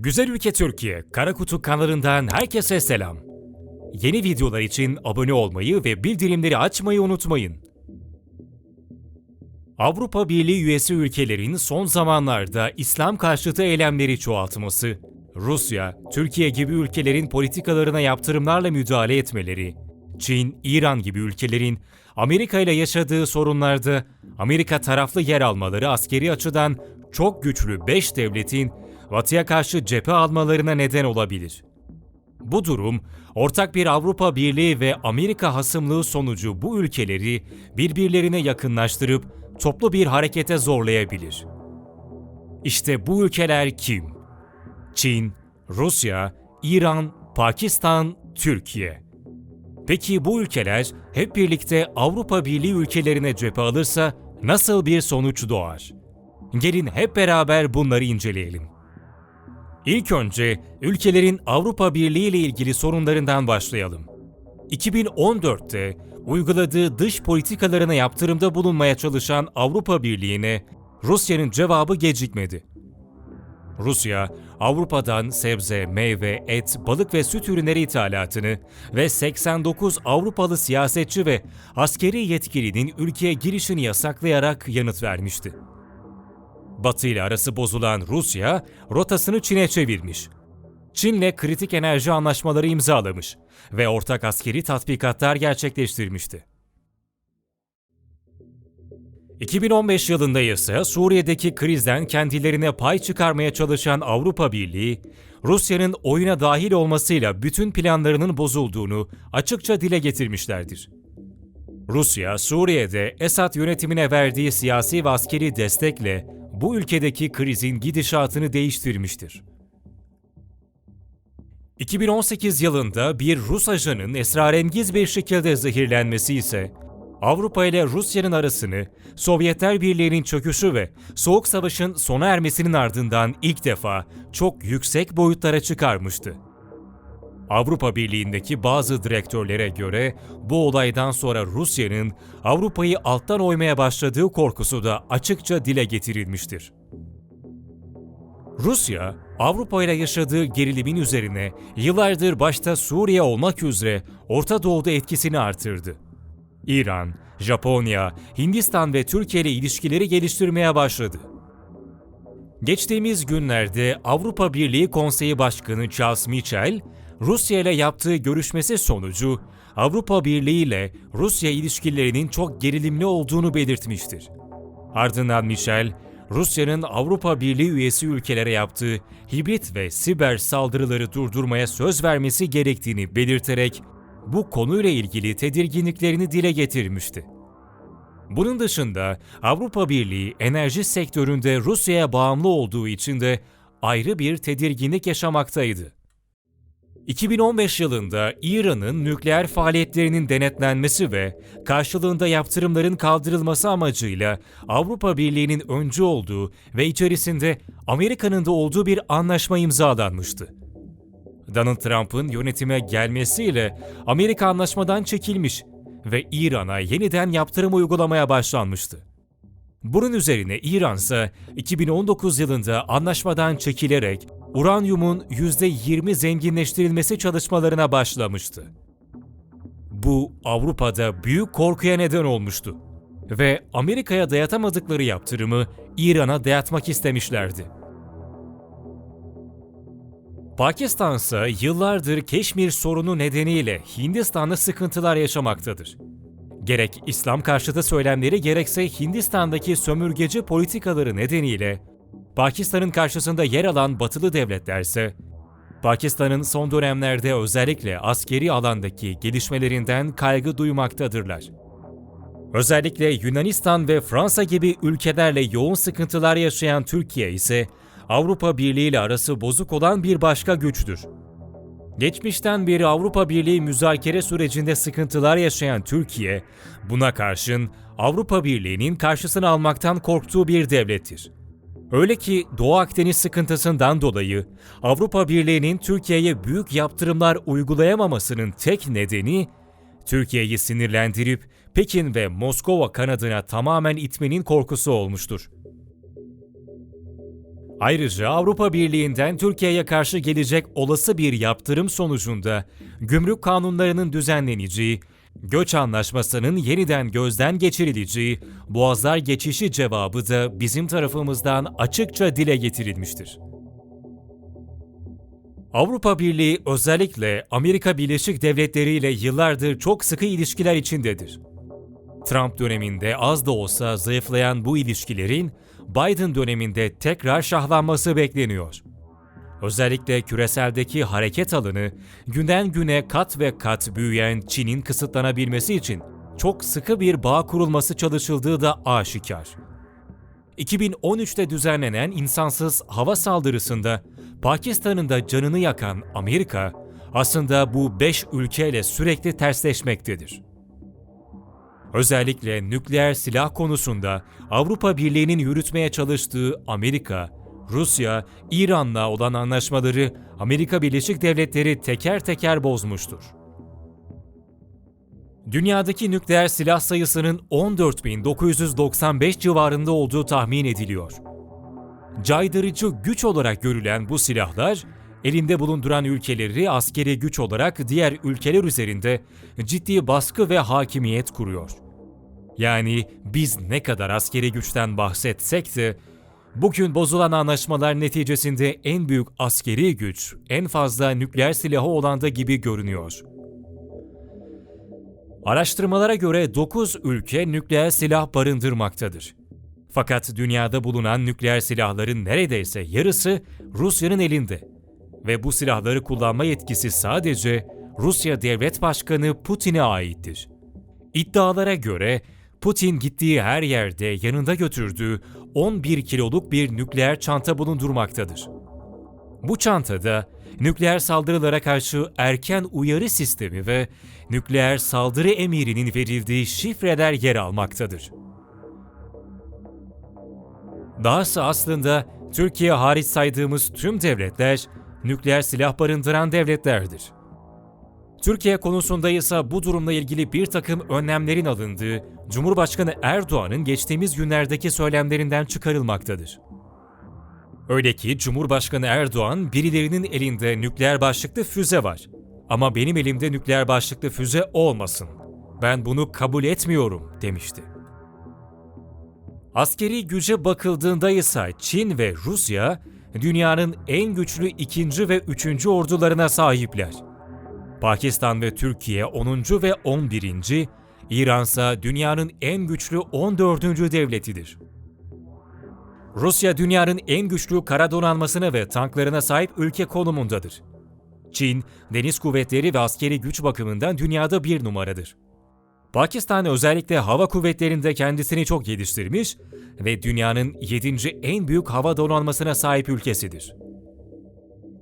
Güzel ülke Türkiye, Karakutu kanalından herkese selam. Yeni videolar için abone olmayı ve bildirimleri açmayı unutmayın. Avrupa Birliği üyesi ülkelerin son zamanlarda İslam karşıtı eylemleri çoğaltması, Rusya, Türkiye gibi ülkelerin politikalarına yaptırımlarla müdahale etmeleri, Çin, İran gibi ülkelerin Amerika ile yaşadığı sorunlarda Amerika taraflı yer almaları askeri açıdan çok güçlü 5 devletin Batı'ya karşı cephe almalarına neden olabilir. Bu durum, ortak bir Avrupa Birliği ve Amerika hasımlığı sonucu bu ülkeleri birbirlerine yakınlaştırıp toplu bir harekete zorlayabilir. İşte bu ülkeler kim? Çin, Rusya, İran, Pakistan, Türkiye. Peki bu ülkeler hep birlikte Avrupa Birliği ülkelerine cephe alırsa nasıl bir sonuç doğar? Gelin hep beraber bunları inceleyelim. İlk önce ülkelerin Avrupa Birliği ile ilgili sorunlarından başlayalım. 2014'te uyguladığı dış politikalarına yaptırımda bulunmaya çalışan Avrupa Birliği'ne Rusya'nın cevabı gecikmedi. Rusya, Avrupa'dan sebze, meyve, et, balık ve süt ürünleri ithalatını ve 89 Avrupalı siyasetçi ve askeri yetkilinin ülkeye girişini yasaklayarak yanıt vermişti. Batı ile arası bozulan Rusya, rotasını Çin'e çevirmiş. Çin'le kritik enerji anlaşmaları imzalamış ve ortak askeri tatbikatlar gerçekleştirmişti. 2015 yılında ise Suriye'deki krizden kendilerine pay çıkarmaya çalışan Avrupa Birliği, Rusya'nın oyuna dahil olmasıyla bütün planlarının bozulduğunu açıkça dile getirmişlerdir. Rusya, Suriye'de Esad yönetimine verdiği siyasi ve askeri destekle bu ülkedeki krizin gidişatını değiştirmiştir. 2018 yılında bir Rus ajanın esrarengiz bir şekilde zehirlenmesi ise Avrupa ile Rusya'nın arasını Sovyetler Birliği'nin çöküşü ve Soğuk Savaş'ın sona ermesinin ardından ilk defa çok yüksek boyutlara çıkarmıştı. Avrupa Birliği'ndeki bazı direktörlere göre bu olaydan sonra Rusya'nın Avrupa'yı alttan oymaya başladığı korkusu da açıkça dile getirilmiştir. Rusya, Avrupa ile yaşadığı gerilimin üzerine yıllardır başta Suriye olmak üzere Orta Doğu'da etkisini artırdı. İran, Japonya, Hindistan ve Türkiye ile ilişkileri geliştirmeye başladı. Geçtiğimiz günlerde Avrupa Birliği Konseyi Başkanı Charles Michel, Rusya ile yaptığı görüşmesi sonucu Avrupa Birliği ile Rusya ilişkilerinin çok gerilimli olduğunu belirtmiştir. Ardından Michel, Rusya'nın Avrupa Birliği üyesi ülkelere yaptığı hibrit ve siber saldırıları durdurmaya söz vermesi gerektiğini belirterek bu konuyla ilgili tedirginliklerini dile getirmişti. Bunun dışında Avrupa Birliği enerji sektöründe Rusya'ya bağımlı olduğu için de ayrı bir tedirginlik yaşamaktaydı. 2015 yılında İran'ın nükleer faaliyetlerinin denetlenmesi ve karşılığında yaptırımların kaldırılması amacıyla Avrupa Birliği'nin öncü olduğu ve içerisinde Amerika'nın da olduğu bir anlaşma imzalanmıştı. Donald Trump'ın yönetime gelmesiyle Amerika anlaşmadan çekilmiş ve İran'a yeniden yaptırım uygulamaya başlanmıştı. Bunun üzerine İran ise 2019 yılında anlaşmadan çekilerek uranyumun %20 zenginleştirilmesi çalışmalarına başlamıştı. Bu Avrupa'da büyük korkuya neden olmuştu ve Amerika'ya dayatamadıkları yaptırımı İran'a dayatmak istemişlerdi. Pakistan ise yıllardır Keşmir sorunu nedeniyle Hindistan'da sıkıntılar yaşamaktadır. Gerek İslam karşıtı söylemleri gerekse Hindistan'daki sömürgeci politikaları nedeniyle Pakistan'ın karşısında yer alan batılı devletler ise Pakistan'ın son dönemlerde özellikle askeri alandaki gelişmelerinden kaygı duymaktadırlar. Özellikle Yunanistan ve Fransa gibi ülkelerle yoğun sıkıntılar yaşayan Türkiye ise Avrupa Birliği ile arası bozuk olan bir başka güçtür. Geçmişten beri Avrupa Birliği müzakere sürecinde sıkıntılar yaşayan Türkiye, buna karşın Avrupa Birliği'nin karşısını almaktan korktuğu bir devlettir. Öyle ki Doğu Akdeniz sıkıntısından dolayı Avrupa Birliği'nin Türkiye'ye büyük yaptırımlar uygulayamamasının tek nedeni Türkiye'yi sinirlendirip Pekin ve Moskova kanadına tamamen itmenin korkusu olmuştur. Ayrıca Avrupa Birliği'nden Türkiye'ye karşı gelecek olası bir yaptırım sonucunda gümrük kanunlarının düzenleneceği, göç anlaşmasının yeniden gözden geçirileceği, Boğazlar geçişi cevabı da bizim tarafımızdan açıkça dile getirilmiştir. Avrupa Birliği özellikle Amerika Birleşik Devletleri ile yıllardır çok sıkı ilişkiler içindedir. Trump döneminde az da olsa zayıflayan bu ilişkilerin Biden döneminde tekrar şahlanması bekleniyor. Özellikle küreseldeki hareket alanı günden güne kat ve kat büyüyen Çin'in kısıtlanabilmesi için çok sıkı bir bağ kurulması çalışıldığı da aşikar. 2013'te düzenlenen insansız hava saldırısında Pakistan'ın da canını yakan Amerika aslında bu beş ülkeyle sürekli tersleşmektedir. Özellikle nükleer silah konusunda Avrupa Birliği'nin yürütmeye çalıştığı Amerika, Rusya, İran'la olan anlaşmaları Amerika Birleşik Devletleri teker teker bozmuştur. Dünyadaki nükleer silah sayısının 14.995 civarında olduğu tahmin ediliyor. Caydırıcı güç olarak görülen bu silahlar, elinde bulunduran ülkeleri askeri güç olarak diğer ülkeler üzerinde ciddi baskı ve hakimiyet kuruyor. Yani biz ne kadar askeri güçten bahsetsek de bugün bozulan anlaşmalar neticesinde en büyük askeri güç, en fazla nükleer silahı olan da gibi görünüyor. Araştırmalara göre 9 ülke nükleer silah barındırmaktadır. Fakat dünyada bulunan nükleer silahların neredeyse yarısı Rusya'nın elinde. Ve bu silahları kullanma yetkisi sadece Rusya Devlet Başkanı Putin'e aittir. İddialara göre Putin gittiği her yerde yanında götürdüğü 11 kiloluk bir nükleer çanta bulundurmaktadır. Bu çantada nükleer saldırılara karşı erken uyarı sistemi ve nükleer saldırı emirinin verildiği şifreler yer almaktadır. Dahası aslında Türkiye hariç saydığımız tüm devletler nükleer silah barındıran devletlerdir. Türkiye konusunda ise bu durumla ilgili bir takım önlemlerin alındığı Cumhurbaşkanı Erdoğan'ın geçtiğimiz günlerdeki söylemlerinden çıkarılmaktadır. Öyle ki Cumhurbaşkanı Erdoğan birilerinin elinde nükleer başlıklı füze var. Ama benim elimde nükleer başlıklı füze olmasın. Ben bunu kabul etmiyorum demişti. Askeri güce bakıldığında ise Çin ve Rusya dünyanın en güçlü ikinci ve üçüncü ordularına sahipler. Pakistan ve Türkiye 10. ve 11. İran ise dünyanın en güçlü 14. devletidir. Rusya dünyanın en güçlü kara donanmasına ve tanklarına sahip ülke konumundadır. Çin, deniz kuvvetleri ve askeri güç bakımından dünyada bir numaradır. Pakistan özellikle hava kuvvetlerinde kendisini çok geliştirmiş ve dünyanın 7. en büyük hava donanmasına sahip ülkesidir.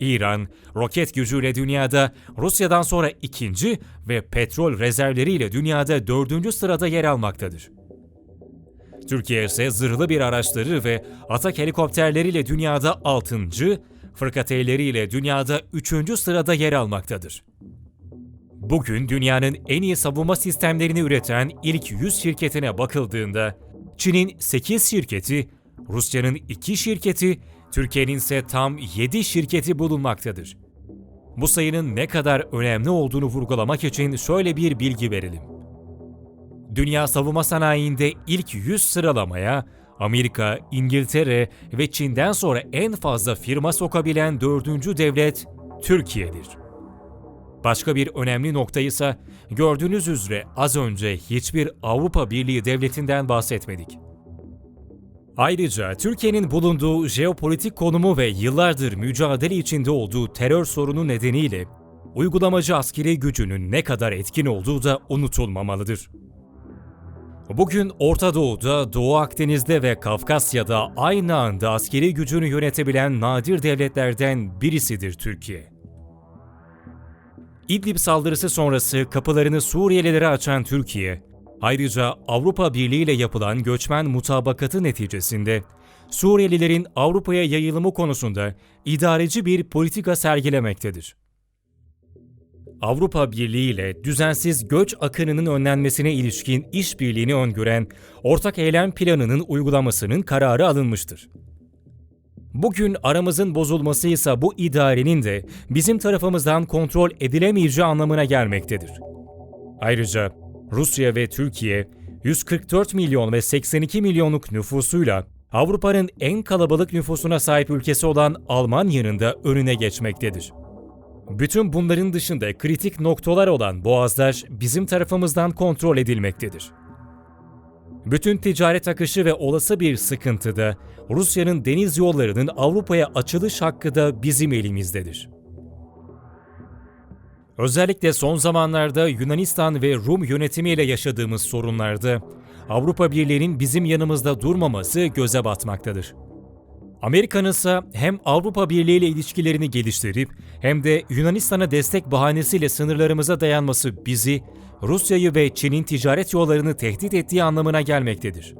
İran, roket gücüyle dünyada Rusya'dan sonra ikinci ve petrol rezervleriyle dünyada dördüncü sırada yer almaktadır. Türkiye ise zırhlı bir araçları ve atak helikopterleriyle dünyada altıncı, fırkateynleriyle dünyada üçüncü sırada yer almaktadır. Bugün dünyanın en iyi savunma sistemlerini üreten ilk 100 şirketine bakıldığında Çin'in 8 şirketi, Rusya'nın 2 şirketi, Türkiye'nin ise tam 7 şirketi bulunmaktadır. Bu sayının ne kadar önemli olduğunu vurgulamak için şöyle bir bilgi verelim. Dünya savunma sanayiinde ilk 100 sıralamaya Amerika, İngiltere ve Çin'den sonra en fazla firma sokabilen dördüncü devlet Türkiye'dir. Başka bir önemli nokta ise gördüğünüz üzere az önce hiçbir Avrupa Birliği devletinden bahsetmedik. Ayrıca Türkiye'nin bulunduğu jeopolitik konumu ve yıllardır mücadele içinde olduğu terör sorunu nedeniyle uygulamacı askeri gücünün ne kadar etkin olduğu da unutulmamalıdır. Bugün Orta Doğu'da, Doğu Akdeniz'de ve Kafkasya'da aynı anda askeri gücünü yönetebilen nadir devletlerden birisidir Türkiye. İdlib saldırısı sonrası kapılarını Suriyelilere açan Türkiye, ayrıca Avrupa Birliği ile yapılan göçmen mutabakatı neticesinde Suriyelilerin Avrupa'ya yayılımı konusunda idareci bir politika sergilemektedir. Avrupa Birliği ile düzensiz göç akınının önlenmesine ilişkin işbirliğini öngören Ortak Eylem Planı'nın uygulamasının kararı alınmıştır. Bugün aramızın bozulması ise bu idarenin de bizim tarafımızdan kontrol edilemeyeceği anlamına gelmektedir. Ayrıca Rusya ve Türkiye 144 milyon ve 82 milyonluk nüfusuyla Avrupa'nın en kalabalık nüfusuna sahip ülkesi olan Almanya'nın da önüne geçmektedir. Bütün bunların dışında kritik noktalar olan boğazlar bizim tarafımızdan kontrol edilmektedir. Bütün ticaret akışı ve olası bir sıkıntıda Rusya'nın deniz yollarının Avrupa'ya açılış hakkı da bizim elimizdedir. Özellikle son zamanlarda Yunanistan ve Rum yönetimiyle yaşadığımız sorunlarda Avrupa Birliği'nin bizim yanımızda durmaması göze batmaktadır. Amerika'nın ise hem Avrupa Birliği ile ilişkilerini geliştirip hem de Yunanistan'a destek bahanesiyle sınırlarımıza dayanması bizi, Rusya'yı ve Çin'in ticaret yollarını tehdit ettiği anlamına gelmektedir.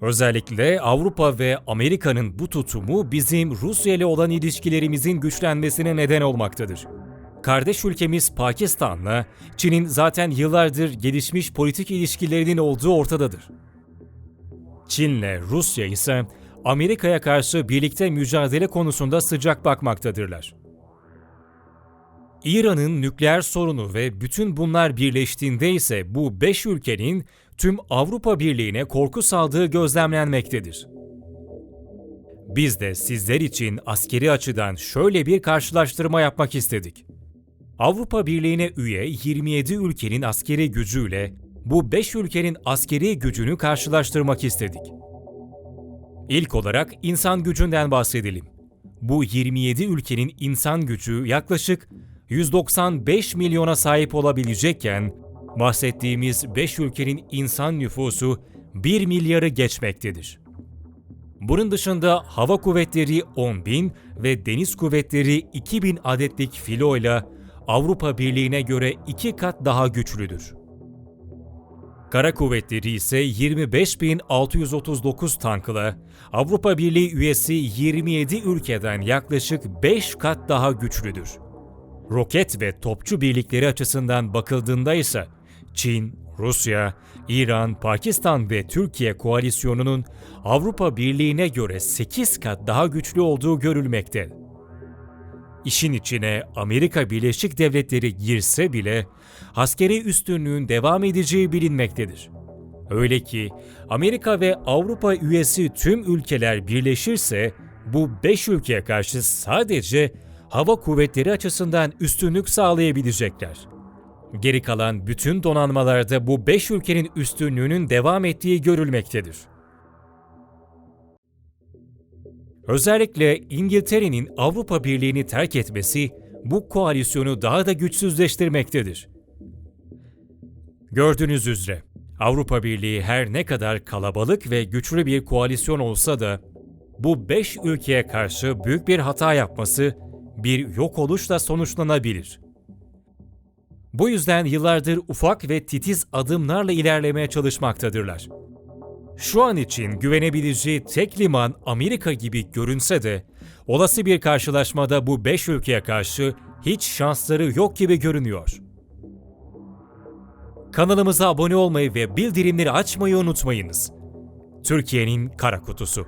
Özellikle Avrupa ve Amerika'nın bu tutumu bizim Rusya ile olan ilişkilerimizin güçlenmesine neden olmaktadır. Kardeş ülkemiz Pakistan'la Çin'in zaten yıllardır gelişmiş politik ilişkilerinin olduğu ortadadır. Çin'le Rusya ise Amerika'ya karşı birlikte mücadele konusunda sıcak bakmaktadırlar. İran'ın nükleer sorunu ve bütün bunlar birleştiğinde ise bu beş ülkenin tüm Avrupa Birliği'ne korku saldığı gözlemlenmektedir. Biz de sizler için askeri açıdan şöyle bir karşılaştırma yapmak istedik. Avrupa Birliği'ne üye 27 ülkenin askeri gücüyle bu 5 ülkenin askeri gücünü karşılaştırmak istedik. İlk olarak insan gücünden bahsedelim. Bu 27 ülkenin insan gücü yaklaşık 195 milyona sahip olabilecekken bahsettiğimiz 5 ülkenin insan nüfusu 1 milyarı geçmektedir. Bunun dışında hava kuvvetleri 10 bin ve deniz kuvvetleri 2000 adetlik filoyla Avrupa Birliği'ne göre iki kat daha güçlüdür. Kara kuvvetleri ise 25.639 tankla Avrupa Birliği üyesi 27 ülkeden yaklaşık 5 kat daha güçlüdür. Roket ve topçu birlikleri açısından bakıldığında ise Çin, Rusya, İran, Pakistan ve Türkiye koalisyonunun Avrupa Birliği'ne göre 8 kat daha güçlü olduğu görülmekte. İşin içine Amerika Birleşik Devletleri girse bile askeri üstünlüğün devam edeceği bilinmektedir. Öyle ki Amerika ve Avrupa üyesi tüm ülkeler birleşirse bu 5 ülkeye karşı sadece hava kuvvetleri açısından üstünlük sağlayabilecekler. Geri kalan bütün donanmalarda bu 5 ülkenin üstünlüğünün devam ettiği görülmektedir. Özellikle İngiltere'nin Avrupa Birliği'ni terk etmesi bu koalisyonu daha da güçsüzleştirmektedir. Gördüğünüz üzere Avrupa Birliği her ne kadar kalabalık ve güçlü bir koalisyon olsa da bu 5 ülkeye karşı büyük bir hata yapması bir yok oluşla sonuçlanabilir. Bu yüzden yıllardır ufak ve titiz adımlarla ilerlemeye çalışmaktadırlar. Şu an için güvenebileceği tek liman Amerika gibi görünse de olası bir karşılaşmada bu 5 ülkeye karşı hiç şansları yok gibi görünüyor. Kanalımıza abone olmayı ve bildirimleri açmayı unutmayınız. Türkiye'nin Kara Kutusu.